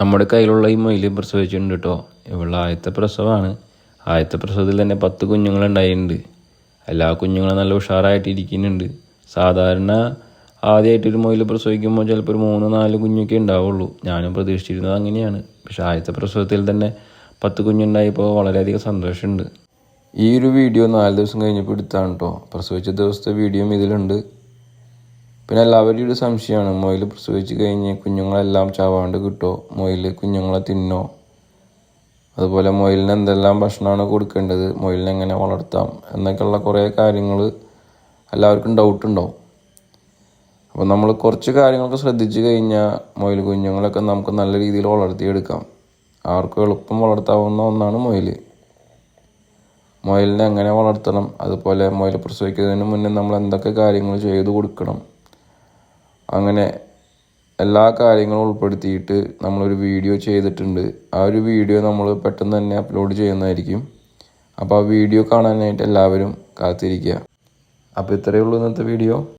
നമ്മുടെ കയ്യിലുള്ള ഈ മൊയിൽ പ്രസവിച്ചിട്ടുണ്ട് കേട്ടോ ഇവളുടെ ആദ്യത്തെ പ്രസവമാണ് ആദ്യത്തെ പ്രസവത്തിൽ തന്നെ പത്ത് കുഞ്ഞുങ്ങളുണ്ടായിട്ടുണ്ട് എല്ലാ കുഞ്ഞുങ്ങളും നല്ല ഉഷാറായിട്ട് ഇരിക്കുന്നുണ്ട്. സാധാരണ ആദ്യമായിട്ടൊരു മൊയിൽ പ്രസവിക്കുമ്പോൾ ചിലപ്പോൾ ഒരു മൂന്ന് നാല് കുഞ്ഞൊക്കെ ഉണ്ടാവുള്ളൂ. ഞാനും പ്രതീക്ഷിച്ചിരുന്നത് അങ്ങനെയാണ്. പക്ഷേ ആദ്യത്തെ പ്രസവത്തിൽ തന്നെ പത്ത് കുഞ്ഞുണ്ടായപ്പോൾ വളരെയധികം സന്തോഷമുണ്ട്. ഈ ഒരു വീഡിയോ നാല് ദിവസം കഴിഞ്ഞപ്പോൾ എടുത്താണ് കേട്ടോ പ്രസവിച്ച ദിവസത്തെ വീഡിയോയും ഇതിലുണ്ട്. പിന്നെ എല്ലാവരുടെയും ഒരു സംശയമാണ് മൊയിൽ പ്രസവിച്ച് കഴിഞ്ഞ് കുഞ്ഞുങ്ങളെല്ലാം ചാവാണ്ട് കിട്ടുമോ മൊയിൽ കുഞ്ഞുങ്ങളെ തിന്നോ? അതുപോലെ മൊയിലിന് എന്തെല്ലാം ഭക്ഷണമാണ് കൊടുക്കേണ്ടത്? മൊയിലിനെ എങ്ങനെ വളർത്താം? എന്നൊക്കെയുള്ള കുറേ കാര്യങ്ങൾ എല്ലാവർക്കും ഡൗട്ട് ഉണ്ടാവും. അപ്പോൾ നമ്മൾ കുറച്ച് കാര്യങ്ങളൊക്കെ ശ്രദ്ധിച്ചു കഴിഞ്ഞാൽ മൊയിൽ കുഞ്ഞുങ്ങളൊക്കെ നമുക്ക് നല്ല രീതിയിൽ വളർത്തിയെടുക്കാം. ആർക്കും എളുപ്പം വളർത്താവുന്ന ഒന്നാണ് മൊയിൽ മുയലിനെ എങ്ങനെ വളർത്തണം? അതുപോലെ മൊയിൽ പ്രസവിക്കുന്നതിന് മുന്നേ നമ്മൾ എന്തൊക്കെ കാര്യങ്ങൾ ചെയ്തു കൊടുക്കണം? അങ്ങനെ എല്ലാ കാര്യങ്ങളും ഉൾപ്പെടുത്തിയിട്ട് നമ്മളൊരു വീഡിയോ ചെയ്തിട്ടുണ്ട്. ആ ഒരു വീഡിയോ നമ്മൾ പെട്ടെന്ന് തന്നെ അപ്ലോഡ് ചെയ്യുന്നതായിരിക്കും. അപ്പോൾ ആ വീഡിയോ കാണാനായിട്ട് എല്ലാവരും കാത്തിരിക്കുക. അപ്പോൾ ഇത്രയേ ഉള്ളൂ ഇന്നത്തെ വീഡിയോ.